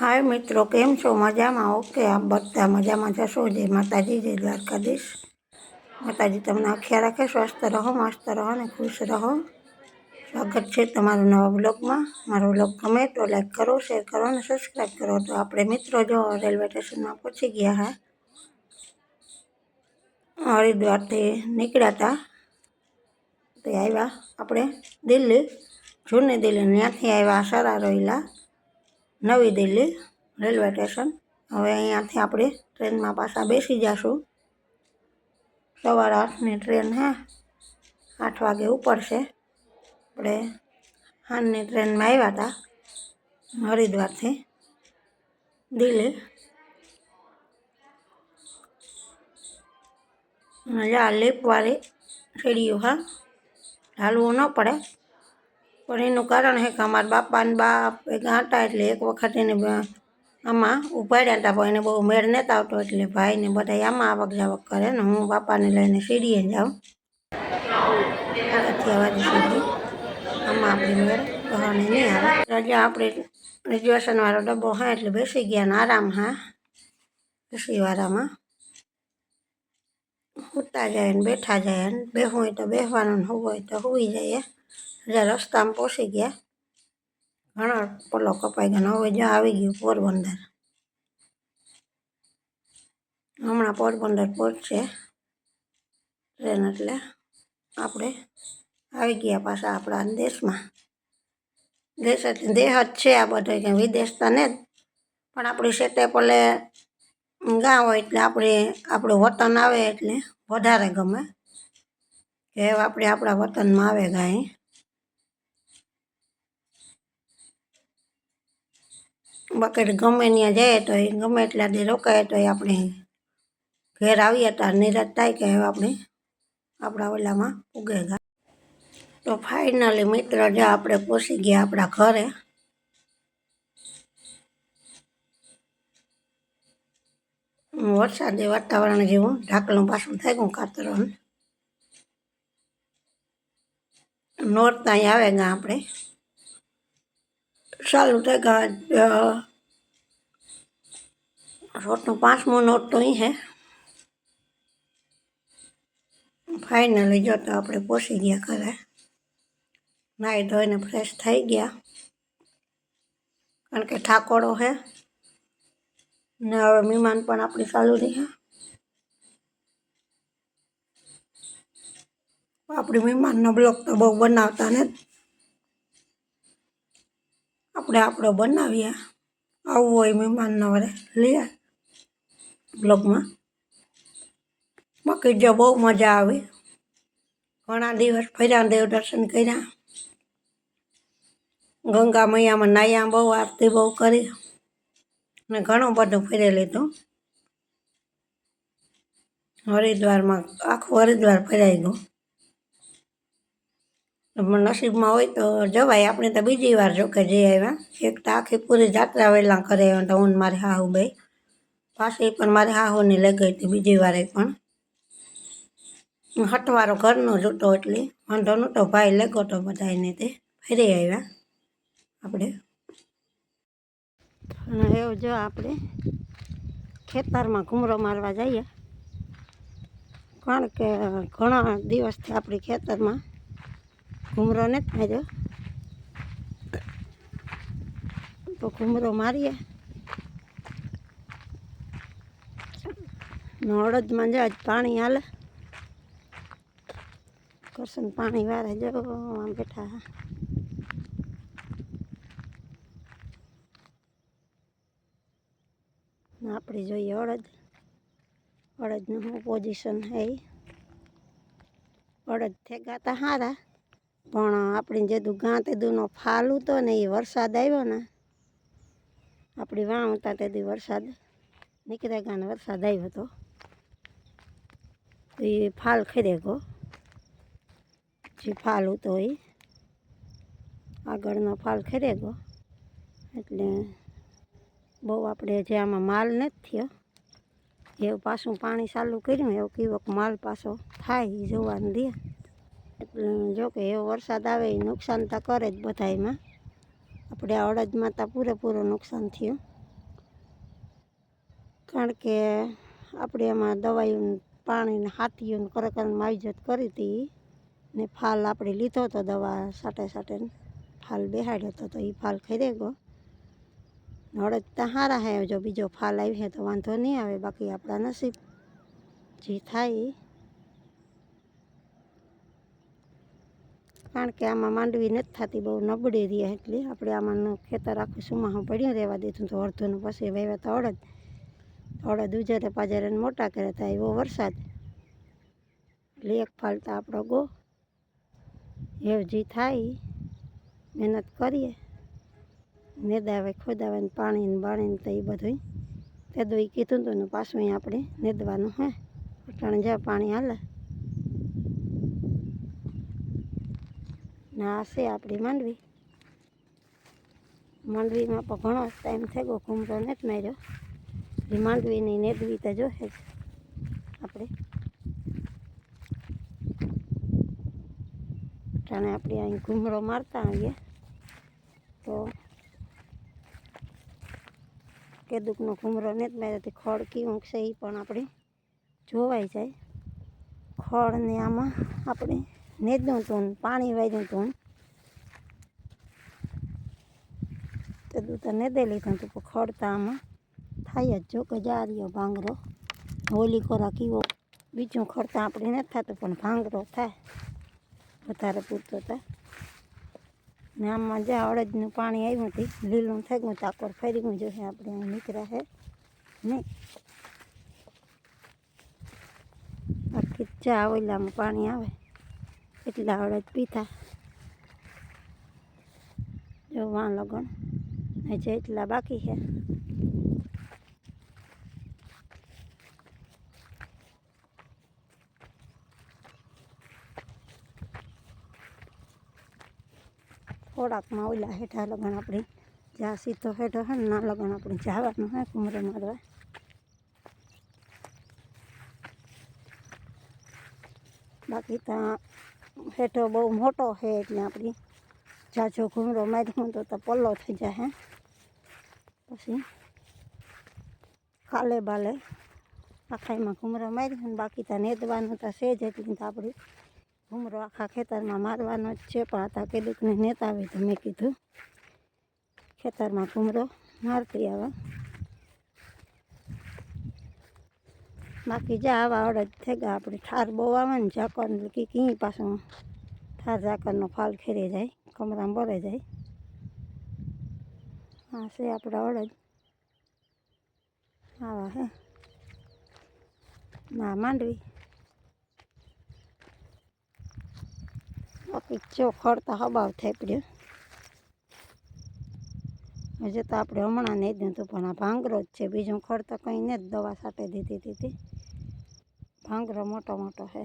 હાય મિત્રો, કેમ છો? મજામાં? ઓકે, આપ બધા મજામાં જશો? જય માતાજી, જય દ્વારકાધીશ. માતાજી, તમને આખ્યા રાખે, સ્વસ્થ રહો, મસ્ત રહો અને ખુશ રહો. સ્વાગત છે તમારું નવા બ્લોગમાં મારો બ્લોગ ગમે તો લાઈક કરો, શેર કરો અને સબસ્ક્રાઈબ કરો. તો આપણે મિત્રો જો રેલવે સ્ટેશનમાં પહોંચી ગયા હા. હરિદ્વારથી નીકળ્યા હતા તે આવ્યા આપણે દિલ્હી. જૂની દિલ્હી. ત્યાંથી આવ્યા સારા રોયલા. નવી દિલ્હી રેલવે સ્ટેશન. હવે અહીંયાથી આપણે ટ્રેનમાં પાછા બેસી જશું. સવારે આઠની ટ્રેન હે. આઠ વાગે ઉપડશે આપણે સાંજની ટ્રેનમાં આવ્યા હતા હરિદ્વારથી દિલ્હી. મજા, લીપવાળી સીડીઓ હા. હાલવું ન પડે. પણ એનું કારણ છે કે અમારા બાપા ને બાપ ભેગા હતા એટલે એક વખત એને આમાં ઉપાડ્યા હતા, પણ એને બહુ મેળ નહોતો આવતો. એટલે ભાઈને બધા આમાં આવક જાવક કરે ને હું બાપાને લઈને સીડીએ જાઉં. કાઠિયાવાડી સીડી આમાં આપણી મેળ બહાને નહીં આવે. રજા આપણે રિઝર્વેશનવાળો ડબ્બો હા, એટલે બેસી ગયા ને આરામ હા. બેસી વારામાં. સૂતા જાય ને બેઠા જાય ને બેસવું હોય તો બેસવાનું ને હોવું હોય તો હોવી જાય હજાર રસ્તામાં પહોંચી ગયા. ઘણો પોલો કપાઈ ગયો. હવે જો આવી ગયું પોરબંદર. હમણાં પોરબંદર પહોંચશે ટ્રેન એટલે આપણે આવી ગયા પાછા આપણા દેશમાં. દેશ એટલે દેહ જ છે આ બધો. કે વિદેશ તો ને જ. પણ આપણી સેટે પલે ગાં હોય એટલે આપણે, આપણું વતન આવે એટલે વધારે ગમે. કે આપણે આપણા વતનમાં આવે ગાય. બાકી ગમે ત્યાં જઈએ તો એ ગમે એટલા દી રોકાય તો આપણે ઘેર આવીએ ત્યારે નિરાશ થાય કે હવે આપણે આપણા ઓલામાં ઉગેગા તો ફાઇનલી મિત્ર, જો આપણે પહોંચી ગયા આપણા ઘરે. વરસાદી વાતાવરણ જેવું ઢાકલું પાછું થઈ ગયું કાતરોનું નોરતા ત્યાં આવે ગયા આપણે. ચાલુ થઈ ગયા રોટનું પાંચમો નોટ તો અહીં છે ફાઇનલી જો તો આપણે પહોંચી ગયા ઘરે. નાહી ધોઈને ફ્રેશ થઈ ગયા. કારણ કે ઠાકોરો છે ને હવે મહેમાન પણ આપણી ચાલુ રહી આપણી મહેમાનનો બ્લોક તો બહુ બનાવતા ને. આપણે આપણો બનાવીએ. આવવું હોય મહેમાનનો વરે લઈએ બ્લોગમાં બાકી જો બહુ મજા આવી. ઘણા દિવસ ફર્યા દેવ દર્શન કર્યા. ગંગા મૈયામાં નાયા બહુ આરતી બહુ કરી. ને ઘણું બધું ફરી લીધું. હરિદ્વારમાં આખું હરિદ્વાર ફેરાઈ ગયું. નસીબમાં હોય તો જવાય. આપણે તો બીજી વાર જો કે જઈ આવ્યા. એક તો આખી પૂરી જાત્રા વહેલા કરે તો હું મારી હાહુ બે પાછી પણ મારે હાહોને લઈ ગઈ હતી બીજી વારે પણ. હટવારો ઘરનો જ હતો એટલે વાંધો નહોતો, ભાઈ લેગો તો બધાને તે ફરી આવ્યા આપણે. અને એવું જો આપણે ખેતરમાં ઘૂમરો મારવા જઈએ. કારણ કે ઘણા દિવસથી આપણે ખેતરમાં ઘૂમરો નથી માર્યો. તો ઘૂમરો મારીએ. અડદમાં જાય પાણી હાલે. કરશન પાણી વારે જો, આમ બેઠા આપણે જોઈએ અડદ. અડદનું શું પોઝિશન છે અડદ થેગા તા સારા પણ આપણી જે ગાં તે ફાલ હતો ને એ વરસાદ આવ્યો ને, આપણી વાવતા તે વરસાદ, નીકળ્યા ગાને વરસાદ આવ્યો હતો તો એ ફાલ ખરી ગયો જે ફાલ એ આગળનો ફાલ ખરી એટલે બહુ આપણે જે આમાં માલ નથી થયો એવું પાછું પાણી ચાલુ કર્યું, એવું કીવક માલ પાછો થાય એ જોવાનું દે. એટલે જો કે એવો વરસાદ આવે એ નુકસાન તો કરે જ બધામાં આપણે આ અડદમાં તો પૂરેપૂરું નુકસાન થયું. કારણ કે આપણે એમાં દવાઈઓ પાણી હાથીઓને કરકન માવજત કરી હતી ને ફાલ આપણે લીધો હતો દવા સાટે સાટે ફાલ બેહાડ્યો હતો તો એ ફાલ ખરી ગયો. હળદ ત્યાં સારા હે, જો બીજો ફાલ આવી છે તો વાંધો નહીં આવે, બાકી આપણા નસીબ જે થાય કારણ કે આમાં માંડવી નથી થતી, બહુ નબળી રહી એટલે આપણે આમાં ખેતર આખું સુમાહું પડ્યું રહેવા દીધું તો અડધુંનું પછી વહેવા તો અડદ. અડદ દૂજા પાજરે ને મોટા કરે તો આવ્યો વરસાદ. એક ફાલતા આપણો ગો. એવજી થાય, મહેનત કરીએ. નેદાવે ખોદાવે ને પાણીને બાણીને તો એ બધું તે દો એ કીધું હતું ને પાછું આપણે નેદવાનું હે. અટાણે જ્યાં પાણી હાલે. ના છે આપણી માંડવી. માંડવીમાં પણ ઘણો ટાઈમ થઈ ગયો, ઘૂમરો નથી માર્યો. એ માંડવીની નેદવી તો જોશે જ. આપણે. જાણે આપણે અહીં ઘૂમરો મારતા આવીએ. તો કેદુકનો ઘૂમરો નથી માર્યો તે ખડ કેવું છે એ પણ આપણે જોવાઈ જાય. ખડને આમાં આપણે નેદું હતું પાણી વાર્યું હતું તે દૂધ તો નેદે લીધું હતું પણ ખડતા આમાં થાય જ જો કે જા રહ્યો ભાંગરો. હોલી ખોરા કીવો બીજું ખડતા આપણે નથી થતું, પણ ભાંગરો થાય. વધારે પૂરતો થાય. ને આમાં જ્યાં અડદનું પાણી આવ્યું હતું. લીલું થઈ ગયું તાકોર ફરી ગયું. જોઈએ આપણે અહીં નીકળ્યા છે નહીં આખી ચા ઓલામાં પાણી આવે. એટલા અડદ પીતા જો વાં લગન હજી એટલા બાકી છે. થોડાકમાં ઓલા હેઠા લગન આપણે જ્યાં સીધો હેઠો હે ને લગન આપણે જવાનું હે કુમરે મારવા બાકી ત્યાં હેઠો બહુ મોટો છે એટલે આપણી જાજો ઘૂમરો માર્યું તો તો પલ્લો થઈ જાય પછી કાલે બાલે આખાઈમાં ઘૂમરો માર્યું બાકી ત્યાં નેદવાનું તો છે જ એટલી આપણે ઘૂમરો આખા ખેતરમાં મારવાનો જ છે, પણ આ કેદુકને નેતા આવી તો મેં કીધું. ખેતરમાં ભૂમરો મારતી આવે. બાકી જા, આવા અડદ થઈ ગયા. આપણે ઠાર બહુ આવે ને ઝાકર કે કી પાછું ઠાર ઝાકરનો ફાલ ખેરી જાય, કમરામાં ભરાઈ જાય. હા છે આપણા અડદ. આવા હે. ના, માંડવી. બાકી જો ખડતા હબાવ થઈ પડ્યો. હજુ તો આપણે હમણાં નહીં દીધું પણ આ ભાંગરો જ છે. બીજું ખડ તો કંઈ ને જ દવા સાથે દીધી હતી. ભાંગરો મોટો મોટો છે.